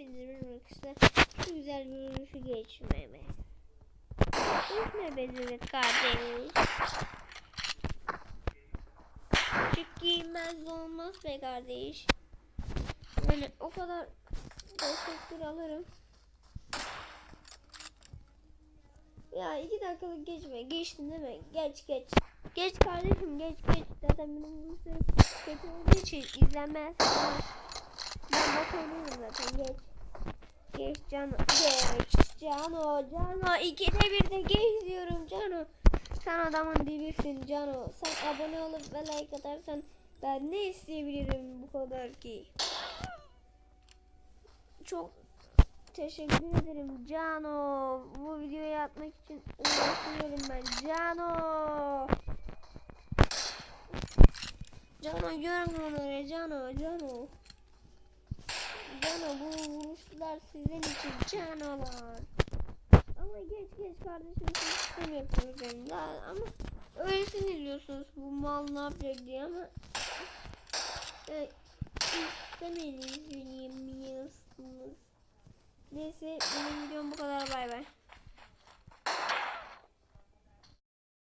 Hepinize merhaba arkadaşlar. Şu güzel görünüşü geçmeme. Geçme be Züvet kardeş. Küçük giyinmez olmaz be kardeş. Yani o kadar teşekkür alırım. Ya iki dakikalık geçme. Geçtin değil mi? Geç geç. Geç kardeşim geç geç. Zaten benim bu sürü kötü olduğu için izlenmez. Ben bak oynuyorum zaten geç. Geç Cano. Geç Cano. Cano. İkide bir de geç diyorum Cano. Sen adamın dibisin Cano. Sen abone olup ve like atarsan ben ne isteyebilirim bu kadar ki. Çok teşekkür ederim Cano. Bu videoyu atmak için uğraşıyorum ben. Cano. Cano görme onları Cano. Cano. Cano bu vuruşlar sizin için canalar. Ama geç geç kardeşim siz sistem yapıyorum ya ama öylesini diyorsunuz bu mal ne yapacak diye ama e, istemediğiniz bilmiyorsunuz. Neyse benim videom bu kadar bay bay.